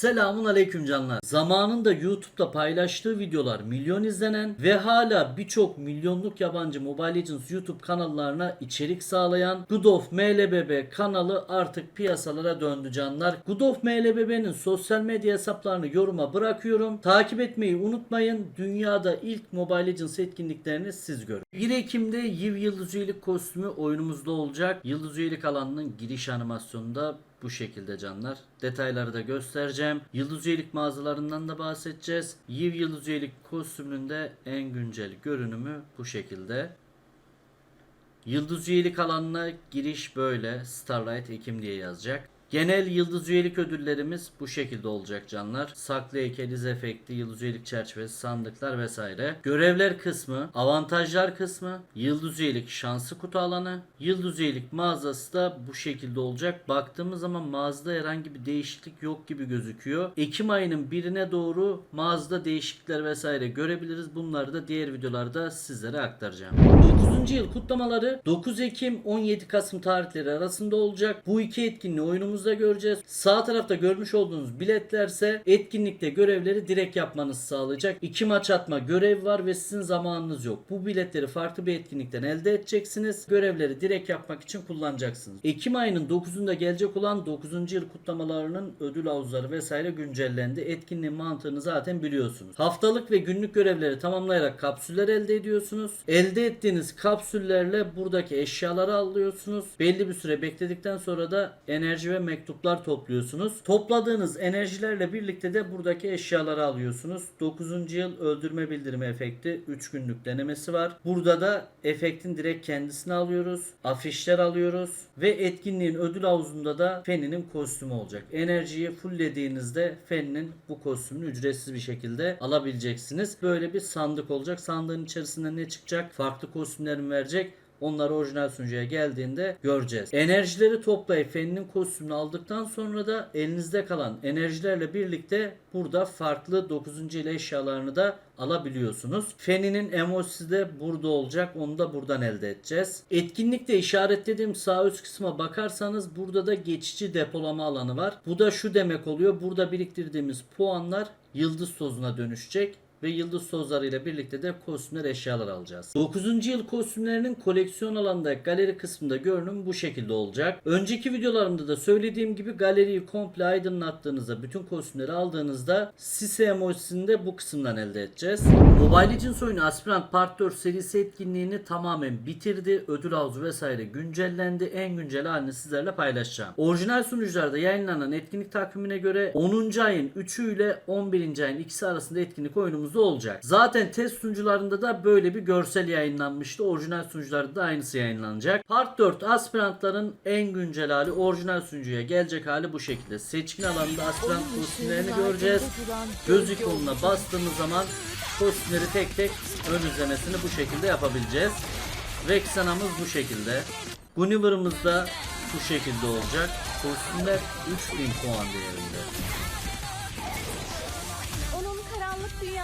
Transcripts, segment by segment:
Selamun aleyküm canlar. Zamanında YouTube'da paylaştığı videolar milyon izlenen ve hala birçok milyonluk yabancı Mobile Legends YouTube kanallarına içerik sağlayan Good of MLBB kanalı artık piyasalara döndü canlar. Good of MLBB'nin sosyal medya hesaplarını yoruma bırakıyorum. Takip etmeyi unutmayın. Dünyada ilk Mobile Legends etkinliklerini siz görün. 1 Ekim'de Yiv Yıldız Üyelik kostümü oyunumuzda olacak. Yıldız Üyelik alanının giriş animasyonunda bu şekilde canlar. Detayları da göstereceğim. Yıldız üyelik mağazalarından da bahsedeceğiz. Yiv Yıldız üyelik kostümünün de en güncel görünümü bu şekilde. Yıldız üyelik alanına giriş böyle. Starlight Ekim diye yazacak. Genel yıldız üyelik ödüllerimiz bu şekilde olacak canlar. Saklı heykel, iz efekti, yıldız üyelik çerçevesi, sandıklar vesaire. Görevler kısmı, avantajlar kısmı, yıldız üyelik şansı kutu alanı, yıldız üyelik mağazası da bu şekilde olacak. Baktığımız zaman mağazada herhangi bir değişiklik yok gibi gözüküyor. Ekim ayının birine doğru mağazada değişiklikler vesaire görebiliriz. Bunları da diğer videolarda sizlere aktaracağım. 9. yıl kutlamaları 9 Ekim 17 Kasım tarihleri arasında olacak. Bu iki etkinliği oyunumuzda göreceğiz. Sağ tarafta görmüş olduğunuz biletlerse etkinlikte görevleri direkt yapmanızı sağlayacak. İki maç atma görev var ve sizin zamanınız yok. Bu biletleri farklı bir etkinlikten elde edeceksiniz. Görevleri direkt yapmak için kullanacaksınız. Ekim ayının 9'unda gelecek olan 9. yıl kutlamalarının ödül havuzları vesaire güncellendi. Etkinliğin mantığını zaten biliyorsunuz. Haftalık ve günlük görevleri tamamlayarak kapsüller elde ediyorsunuz. Elde ettiğiniz kapsüllerle buradaki eşyaları alıyorsunuz. Belli bir süre bekledikten sonra da enerji ve mektuplar topluyorsunuz. Topladığınız enerjilerle birlikte de buradaki eşyaları alıyorsunuz. 9. yıl öldürme bildirimi efekti 3 günlük denemesi var. Burada da efektin direkt kendisini alıyoruz. Afişler alıyoruz ve etkinliğin ödül havuzunda da Fenny'nin kostümü olacak. Enerjiyi fulllediğinizde Fenny'nin bu kostümünü ücretsiz bir şekilde alabileceksiniz. Böyle bir sandık olacak. Sandığın içerisinde ne çıkacak? Farklı kostümler mi verecek? Onları orijinal sunucuya geldiğinde göreceğiz. Enerjileri toplayıp Fen'in kostümünü aldıktan sonra da elinizde kalan enerjilerle birlikte burada farklı 9. ile eşyalarını da alabiliyorsunuz. Fen'inin emojisi de burada olacak. Onu da buradan elde edeceğiz. Etkinlikte işaretlediğim sağ üst kısma bakarsanız burada da geçici depolama alanı var. Bu da şu demek oluyor. Burada biriktirdiğimiz puanlar yıldız tozuna dönüşecek ve yıldız tozlarıyla birlikte de kostümler eşyalar alacağız. 9. yıl kostümlerinin koleksiyon alanında galeri kısmında görünüm bu şekilde olacak. Önceki videolarımda da söylediğim gibi galeriyi komple aydınlattığınızda bütün kostümleri aldığınızda Sise emojisini de bu kısımdan elde edeceğiz. Mobile Legends oyunu Aspirant Part 4 serisi etkinliğini tamamen bitirdi. Ödül havuzu vesaire güncellendi. En güncel halini sizlerle paylaşacağım. Orijinal sunucularda yayınlanan etkinlik takvimine göre 10. ayın 3'ü ile 11. ayın ikisi arasında etkinlik oyunumuzda olacak. Zaten test sunucularında da böyle bir görsel yayınlanmıştı. Orijinal sunucularda da aynısı yayınlanacak. Part 4 aspirantların en güncel hali orijinal sunucuya gelecek hali bu şekilde. Seçkin alanında aspirant kostümlerini göreceğiz. Göz ikonuna bastığımız zaman kostümleri tek tek ön izlemesini bu şekilde yapabileceğiz. Vexana'mız bu şekilde. Gulliver'ımız da bu şekilde olacak. Kostümler 3000 puan değerinde.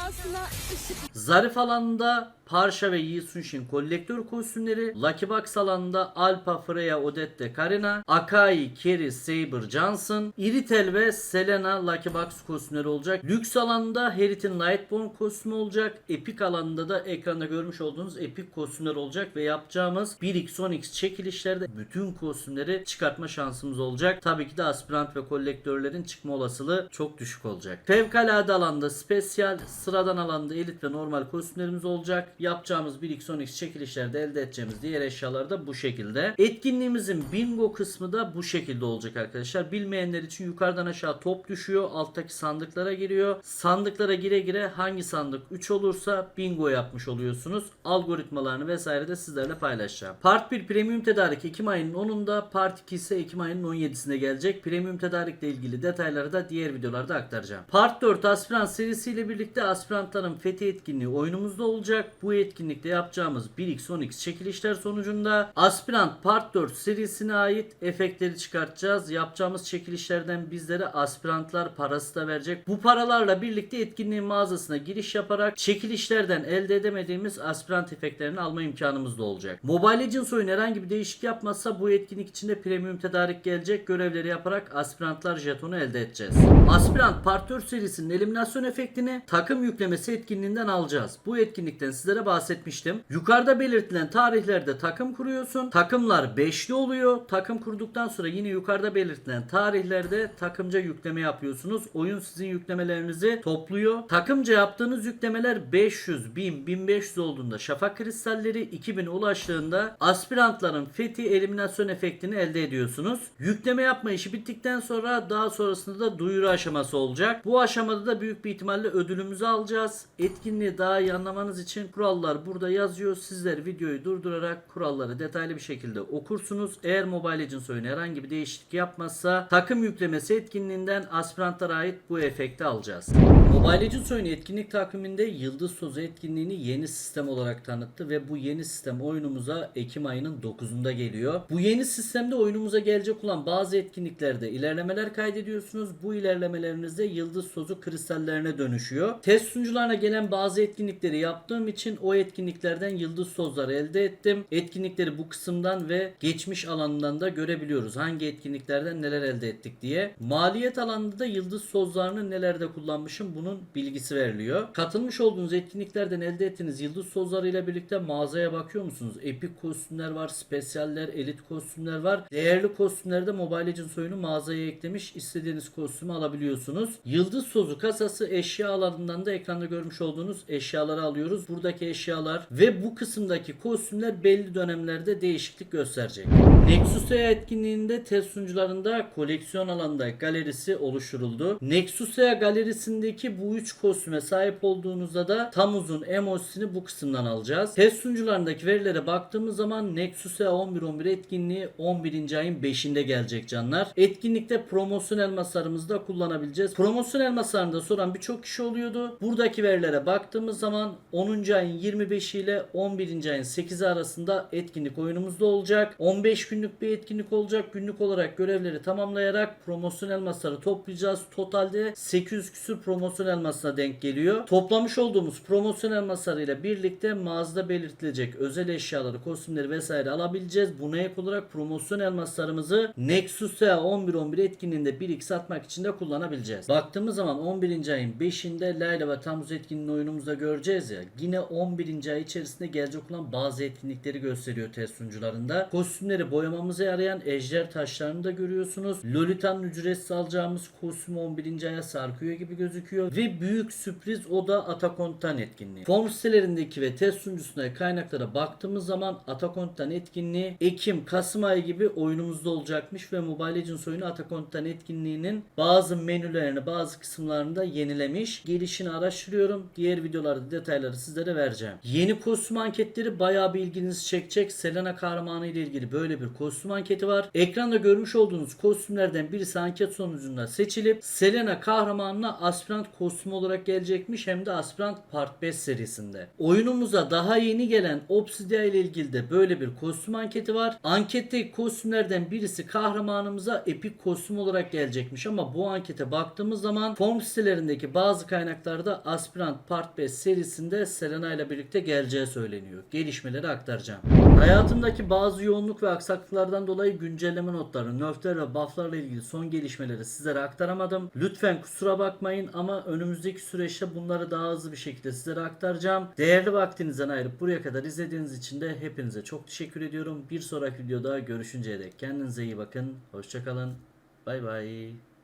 Dünyasına ışık Zarif alanında Parsha ve Yi Sunshin kolektör kostümleri, Lucky Box alanında Alpha, Freya, Odette, Karina, Akai, Kerry, Saber, Johnson, Iritel ve Selena Lucky Box kostümleri olacak. Lüks alanında Herit'in Lightborn kostümü olacak. Epic alanında da ekranda görmüş olduğunuz Epic kostümler olacak ve yapacağımız 1x 10x çekilişlerde bütün kostümleri çıkartma şansımız olacak. Tabii ki de aspirant ve kolektörlerin çıkma olasılığı çok düşük olacak. Fevkalade alanda spesyal, sıradan alanda elit ve normal kostümlerimiz olacak. Yapacağımız 1x 10x çekilişlerde elde edeceğimiz diğer eşyalar da bu şekilde. Etkinliğimizin bingo kısmı da bu şekilde olacak arkadaşlar. Bilmeyenler için yukarıdan aşağı top düşüyor. Alttaki sandıklara giriyor. Sandıklara gire gire hangi sandık 3 olursa bingo yapmış oluyorsunuz. Algoritmalarını vesaire de sizlerle paylaşacağım. Part 1 premium tedarik Ekim ayının 10'unda. Part 2 ise Ekim ayının 17'sinde gelecek. Premium tedarikle ilgili detayları da diğer videolarda aktaracağım. Part 4 Aspirant serisiyle birlikte aspirantların fethi etkinliği oyunumuzda olacak. Bu Bu etkinlikte yapacağımız 1x10x çekilişler sonucunda Aspirant Part 4 serisine ait efektleri çıkartacağız. Yapacağımız çekilişlerden bizlere aspirantlar parası da verecek. Bu paralarla birlikte etkinliğin mağazasına giriş yaparak çekilişlerden elde edemediğimiz aspirant efektlerini alma imkanımız da olacak. Mobile Legends oyun herhangi bir değişik yapmazsa bu etkinlik içinde premium tedarik gelecek. Görevleri yaparak aspirantlar jetonu elde edeceğiz. Aspirant Part 4 serisinin eliminasyon efektini takım yüklemesi etkinliğinden alacağız. Bu etkinlikten sizlere bahsetmiştim. Yukarıda belirtilen tarihlerde takım kuruyorsun. Takımlar 5'li oluyor. Takım kurduktan sonra yine yukarıda belirtilen tarihlerde takımca yükleme yapıyorsunuz. Oyun sizin yüklemelerinizi topluyor. Takımca yaptığınız yüklemeler 500, 1000, 1500 olduğunda şafak kristalleri 2000'e ulaştığında aspirantların fethi eliminasyon efektini elde ediyorsunuz. Yükleme yapma işi bittikten sonra daha sonrasında da duyuru aşaması olacak. Bu aşamada da büyük bir ihtimalle ödülümüzü alacağız. Etkinliği daha iyi anlamanız için kurallar burada yazıyor. Sizler videoyu durdurarak kuralları detaylı bir şekilde okursunuz. Eğer Mobile Legends oyunu herhangi bir değişiklik yapmazsa takım yüklemesi etkinliğinden aspirantlara ait bu efekti alacağız. Mobile Legends oyunu etkinlik takviminde Yıldız Sozu etkinliğini yeni sistem olarak tanıttı ve bu yeni sistem oyunumuza Ekim ayının 9'unda geliyor. Bu yeni sistemde oyunumuza gelecek olan bazı etkinliklerde ilerlemeler kaydediyorsunuz. Bu ilerlemelerinizde Yıldız Sozu kristallerine dönüşüyor. Test sunucularına gelen bazı etkinlikleri yaptığım için o etkinliklerden Yıldız Sozları elde ettim. Etkinlikleri bu kısımdan ve geçmiş alanından da görebiliyoruz. Hangi etkinliklerden neler elde ettik diye. Maliyet alanında da Yıldız Sozlarını nelerde kullanmışım bunun bilgisi veriliyor. Katılmış olduğunuz etkinliklerden elde ettiğiniz Yıldız Sozları birlikte mağazaya bakıyor musunuz? Epik kostümler var, spesyaller, elit kostümler var. Değerli kostümleri de Mobile Legends oyunu mağazaya eklemiş. İstediğiniz kostümü alabiliyorsunuz. Yıldız Sozu kasası eşya alanından da ekranda görmüş olduğunuz eşyaları alıyoruz. Buradaki eşyalar ve bu kısımdaki kostümler belli dönemlerde değişiklik gösterecek. Nexus EA etkinliğinde test sunucularında koleksiyon alanında galerisi oluşturuldu. Nexus EA galerisindeki bu 3 kostüme sahip olduğunuzda da tam uzun emojisini bu kısımdan alacağız. Test sunucularındaki verilere baktığımız zaman Nexus EA 11-11 etkinliği 11. ayın 5'inde gelecek canlar. Etkinlikte promosyon elmaslarımızı da kullanabileceğiz. Promosyon elmaslarında soran birçok kişi oluyordu. Buradaki verilere baktığımız zaman 10. ayın 25 ile 11. ayın 8'i arasında etkinlik oyunumuzda olacak. 15 günlük bir etkinlik olacak. Günlük olarak görevleri tamamlayarak promosyon elmasları toplayacağız. Totalde 800 küsür promosyon elmasına denk geliyor. Toplamış olduğumuz promosyon elmaslarıyla birlikte mağazada belirtilecek özel eşyaları, kostümleri vesaire alabileceğiz. Buna ek olarak promosyon elmaslarımızı Nexus EA 11-11 etkinliğinde 1x atmak için de kullanabileceğiz. Baktığımız zaman 11. ayın 5'inde Layla ve Tamuz etkinliğini oyunumuzda göreceğiz ya. Yine 11. ay içerisinde gelecek olan bazı etkinlikleri gösteriyor test sunucularında. Kostümleri boyamamıza yarayan ejder taşlarını da görüyorsunuz. Lolita'nın ücretsiz alacağımız kostüm 11. aya sarkıyor gibi gözüküyor. Ve büyük sürpriz o da Attack on Titan etkinliği. Form sitelerindeki ve test sunucusuna kaynaklara baktığımız zaman Attack on Titan etkinliği Ekim, Kasım ayı gibi oyunumuzda olacakmış ve Mobile Legends oyunu Attack on Titan etkinliğinin bazı menülerini, bazı kısımlarını da yenilemiş. Gelişini araştırıyorum. Diğer videolarda detayları sizlere vereceğim. Yeni kostüm anketleri bayağı bir ilginizi çekecek. Selena kahramanı ile ilgili böyle bir kostüm anketi var. Ekranda görmüş olduğunuz kostümlerden birisi anket sonucunda seçilip Selena kahramanına aspirant kostüm olarak gelecekmiş hem de aspirant part 5 serisinde. Oyunumuza daha yeni gelen Obsidian ile ilgili de böyle bir kostüm anketi var. Anketteki kostümlerden birisi kahramanımıza epik kostüm olarak gelecekmiş ama bu ankete baktığımız zaman form sitelerindeki bazı kaynaklarda aspirant part 5 serisinde Selena ile birlikte geleceği söyleniyor. Gelişmeleri aktaracağım. Hayatımdaki bazı yoğunluk ve aksaklıklardan dolayı güncelleme notları, nerfler ve bufflarla ilgili son gelişmeleri sizlere aktaramadım. Lütfen kusura bakmayın ama önümüzdeki süreçte bunları daha hızlı bir şekilde sizlere aktaracağım. Değerli vaktinizden ayırıp buraya kadar izlediğiniz için de hepinize çok teşekkür ediyorum. Bir sonraki videoda görüşünceye dek kendinize iyi bakın. Hoşçakalın. Bay bay.